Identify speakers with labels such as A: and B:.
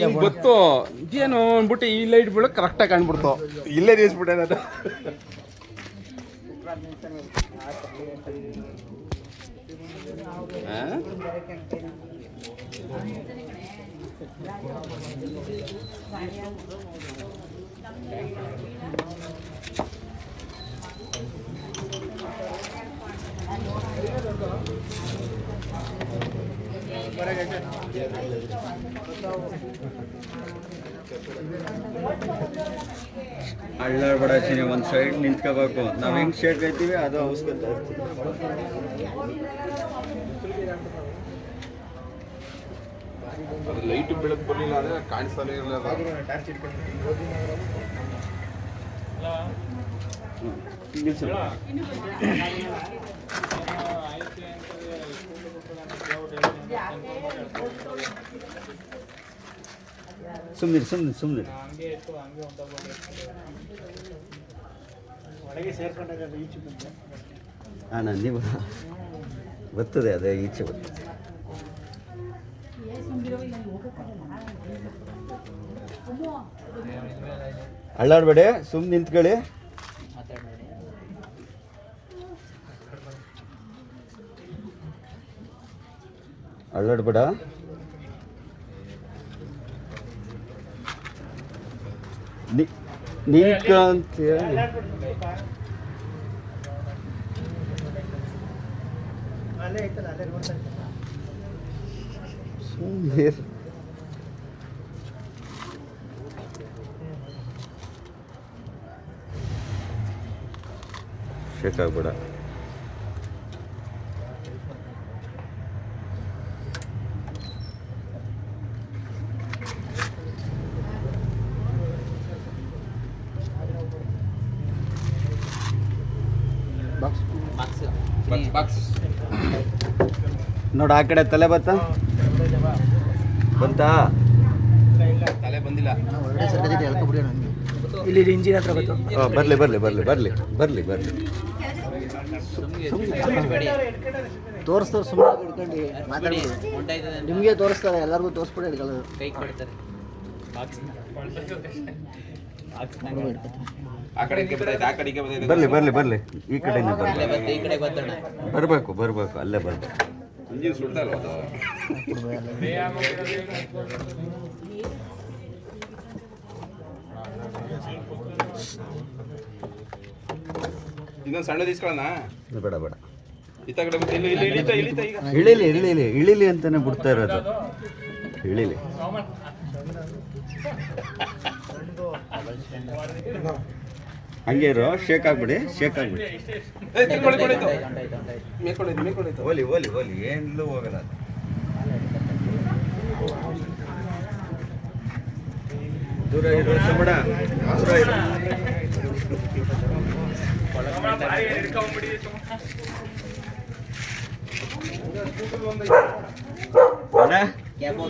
A: ಹಿಂಗ್ ಬತ್ತು ಏನು ಅಂದ್ಬಿಟ್ಟು ಈ ಲೈಟ್ ಬೀಳಕ್ ಕರೆಕ್ಟಾಗಿ ಕಾಣ್ಬಿಡ್ತು. ಇಲ್ಲೇ ನಿಲ್ಸ್ಬಿಟ್ಟೆ ನಾನು. ಆ?
B: ಅಳ್ಳಾಡ್ಬೇಡ ಚಿನಿ ಒಂದು ಸೈಡ್ ನಿಂತ್ಕೋಬೇಕು. ನಾವು ಹೆಂಗ್ ಶೇಡ್ ಕೈತೀವಿ ಅದು ಅವಸ್ಕೊತ
A: ಅದು ಲೈಟ್ ಬೆಳಕು ಬರಲಿಲ್ಲ ಅಂದ್ರೆ ಕಾಣಿಸಲೇ ಇರಲಿಲ್ಲ.
B: ಸುಮ್ಮನೆ ಸುಮ್ಮನೆ ಸುಮ್ಮನೆ ಹಾಂ ನಾನು ನೀವು ಬರ್ತದೆ ಅದೇ ಈಚೆ ಬರ್ತದೆ ಅಳ್ಳಾಡ್ಬೇಡಿ ಸುಮ್ಮನೆ ನಿಂತ್ಕೊಳ್ಳಿ. ಅಳ್ಳಾಡ್ಬೇಡ. ನಿ ನಿಂತ್ಕೊಂತ ಸುಮ್ಮನೆ ಶೇಕ್ ಆಗ್ಬೇಡ ನೋಡು ಆ ಕಡೆ ತಲೆ ಬತ್ತ? ಬಂತಾ
A: ತಲೆ ಬಂದಿಲ್ಲ.
C: ಇಲ್ಲಿ ಇಂಜಿನ್ ಹತ್ರ ಗೊತ್ತು
B: ಬರಲಿ ಬರಲಿ ಬರಲಿ ಬರಲಿ ಬರಲಿ ಬರ್ಲಿ.
C: ತೋರಿಸ್ತಾರೆ ಸುಮ್ಮನೆ ಹಿಡ್ಕೊಂಡು ಮಾತಾಡಿ. ನಿಮಗೆ ತೋರಿಸ್ತಾರೆ ಎಲ್ಲರಿಗೂ ತೋರಿಸ್ಬಿಟ್ಟು ಹಿಡ್ಕೊಳ್ಳೋದು.
D: ಕೈ ಕೊಡ್ತಾರೆ.
A: ಆ ಕಡೆಗೆ ಬರ್ತೈತೆ ಆ ಕಡೆಗೆ ಬರ್ತೈತೆ.
B: ಬರ್ಲಿ ಬರ್ಲಿ ಬರ್ಲಿ. ಈ ಕಡೆಯಿಂದ ಬರ್ಲಿ.
D: ಈ ಕಡೆ ಗೊತ್ತಣ್ಣ.
B: ಬರ್ಬೇಕು ಬರ್ಬೇಕು ಅಲ್ಲೇ ಬರ್ಬೇಕು.
A: ಇಂಜಿನ್ ಸುಡ್ತಾ ಇಲ್ವಾ ಅದು? ಇನ್ನೊಂದು ಸಣ್ಣ ಇಸ್ಕೊಳ್ಳೋಣ?
B: ಬೇಡ ಬೇಡ.
A: ಈ ಕಡೆ ಮತ್ತೆ ಇಲ್ಲಿ ಇಲ್ಲಿ ಇಳಿತಾ ಇಳಿತಾ ಈಗ.
B: ಇಳಿಲಿ ಇಳಿಲಿ ಇಳಿಲಿ ಅಂತಾನೆ ಬಿಡ್ತಾ ಇರೋದು. ಇಳಿಲಿ. ಹಂಗೆ ಇರೋ ಶೇಕ್ ಆಗ್ಬಿಡಿ ಶೇಕ್ ಆಗ್ಬಿಡಿ. ಓಲಿ ಓಲಿ ಓಲಿ ಏನ್ಲೂ ಹೋಗಲ್ಲ. ಅದು. ದೂರ ಇರೋ ಸಂಬಡ ದೂರ ಇರೋ. ಅಣ್ಣ?
D: ಗ್ಯಾಪು